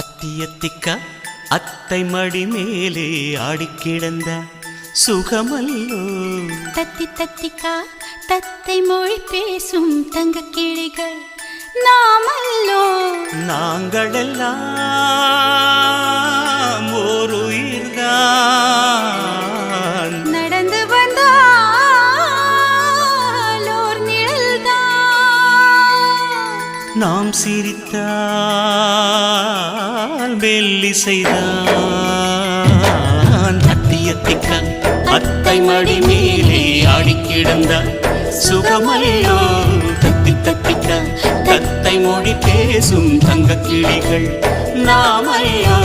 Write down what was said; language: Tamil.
அத்தியத்திக்கா அத்தை மடி மேலே ஆடிக்கிடந்த சுகமல்லோ. தத்தி தத்திக்கா தத்தை மொழி பேசும் தங்க கிளிகள் நாமல்லோ. நாங்களெல்லாம் நாம் சிரித்தால் மெல்லிசைதான். அத்தியத்திக்க அத்தை மடி மேலே ஆடிக்கிடந்த சுகமல்லோ தத்தி தத்திக்க தத்தை மொழி பேசும் தங்க கிளிகள் நாமையோ